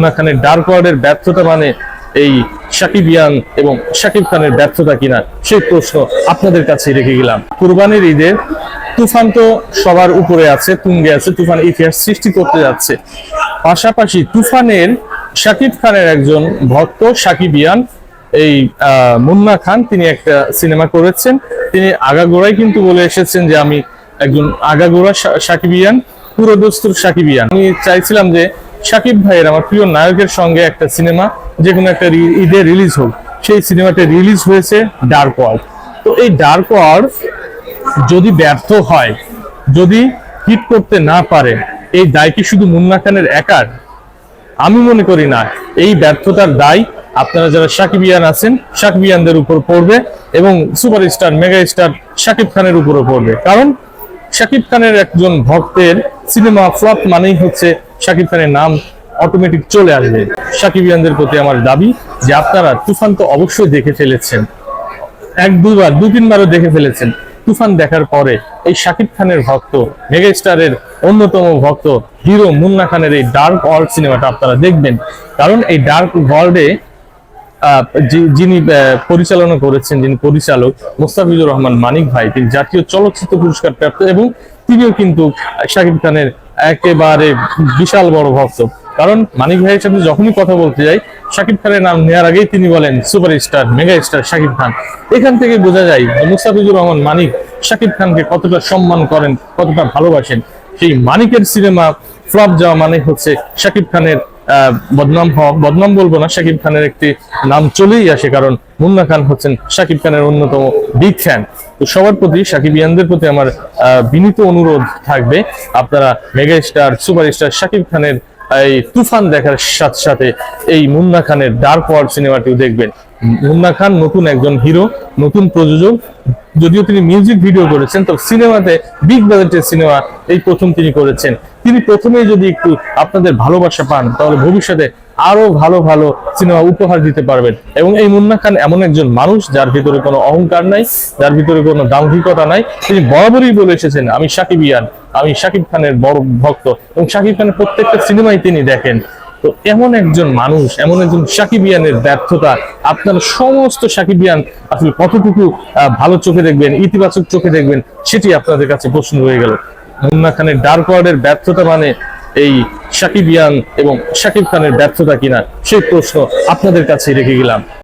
মুন্না খানের ডার্ক ওয়ার্ডের ব্যর্থতা মানে এই সাকিবিয়ান এবং শাকিব খানের ব্যর্থতা কিনা সেই প্রশ্ন আপনাদের কাছে রেখে গেলাম। কুরবানির ঈদের তুফান তো সবার উপরে আছে তুঙ্গে আছে তুফান ইতিহাস সৃষ্টি করতে যাচ্ছে। পাশাপাশি তুফানের শাকিব খানের একজন ভক্ত সাকিবিয়ান এই আহ, মুন্না খান তিনি একটা সিনেমা করেছেন। তিনি আগাগোড়াই কিন্তু বলে এসেছেন যে আমি একজন আগাগোড়া সাকিবিয়ান পুরোদস্তুর সাকিবিয়ান আমি চাইছিলাম যে সাকিব ভাইয়ের, আমার প্রিয় নায়কের সঙ্গে একটা সিনেমা যে কোনো একটা ঈদে রিলিজ হোক। সেই সিনেমাটা রিলিজ হয়েছে ডার্ক ওয়ার্ল্ড তো এই ডার্ক ওয়ার্ল্ড যদি ব্যর্থ হয়, যদি হিট করতে না পারে, এই দায় কি শুধু মুন্না খানের একার? আমি মনে করি না। এই ব্যর্থতার দায় আপনারা যারা সাকিবিয়ান আছেন সাকিবিয়ানদের উপর পড়বে এবং সুপারস্টার মেগা স্টার শাকিব খানের উপরও পড়বে। কারণ শাকিব খানের একজন ভক্তের সিনেমা ফ্লপ মানেই হচ্ছে শাকিব খানের নাম অটোমেটিক চলে আসবে। সাকিবিয়ানদের প্রতি আমার দাবি যে আপনারা তুফান তো অবশ্যই দেখে ফেলেছেন। এক, দুবার, দু, তিনবারও দেখে ফেলেছেন। তুফান দেখার পরে এই শাকিব খানের ভক্ত মেগা স্টারের অন্যতম ভক্ত হিরো মুন্না খানের এই ডার্ক ওয়ার্ল্ড সিনেমাটা আপনারা দেখবেন। কারণ এই ডার্ক ওয়ার্ল্ডে যিনি পরিচালনা করেছেন, যিনি পরিচালক, মোস্তাফিজুর রহমান মানিক ভাই, তিনি জাতীয় চলচ্চিত্র পুরস্কার প্রাপ্ত এবং তিনিও কিন্তু শাকিব খানের একেবারে বিশাল বড় ভক্ত। কারণ মানিক ভাইয়ের সাথে যখনই কথা বলতে যাই, শাকিব খানের নাম নেওয়ার আগেই তিনি বলেন super star mega star Shakib Khan. এখান থেকে বোঝা যায়, মুস্তাফিজুর রহমান মানিক শাকিব খানকে কতটা সম্মান করেন, কতটা ভালোবাসেন। সেই মানিকের সিনেমা ফ্লপ যাওয়া মানে হচ্ছে শাকিব খানের বদনাম হওয়া বদনাম বলব না, শাকিব খানের একটি নাম চলেই আসে, কারণ মুন্না খান হচ্ছেন শাকিব খানের অন্যতম বিগ ফ্যান তো সবার প্রতি শাকিব ইয়ানদের প্রতি আমার বিনীত অনুরোধ থাকবে, আপনারা mega star super star Shakib খানের এই তুফান দেখার সাথে সাথে এই মুন্না খানের ডার্ক ওয়ার্ল্ড সিনেমাটিও দেখবেন। মুন্না খান নতুন একজন হিরো, নতুন প্রযোজক। যদিও তিনি মিউজিক ভিডিও করেছেন, তো সিনেমাতে বিগ বাজেটের সিনেমা এই প্রথম তিনি করেছেন। তিনি প্রথমেই যদি একটু আপনাদের ভালোবাসা পান, তাহলে ভবিষ্যতে আরও ভালো ভালো সিনেমা উপহার দিতে পারবেন। এবং এই মুন্না খান এমন একজন মানুষ, যার ভিতরে কোনো অহংকার নাই, যার ভিতরে কোনো দাম্ভিকতা নাই। তিনি বরাবরই বলে এসেছেন, আমি সাকিব ইয়ান, আমি সাকিব খানের বড় ভক্ত। এবং সাকিব খানের প্রত্যেকটা সিনেমাই তিনি দেখেন। তো এমন একজন মানুষ, এমন একজন সাকিবিয়ানের ব্যর্থতা, আপনার সমস্ত সাকিবিয়ান আসলে কতটুকু ভালো চোখে দেখবেন, ইতিবাচক চোখে দেখবেন, সেটি আপনাদের কাছে প্রশ্ন হয়ে গেল। মুন্না খানের ডার্ক ওয়ার্ডের ব্যর্থতা মানে এই সাকিবিয়ান এবং সাকিব খানের ব্যর্থতা কিনা, সেই প্রশ্ন আপনাদের কাছে রেখে গেলাম।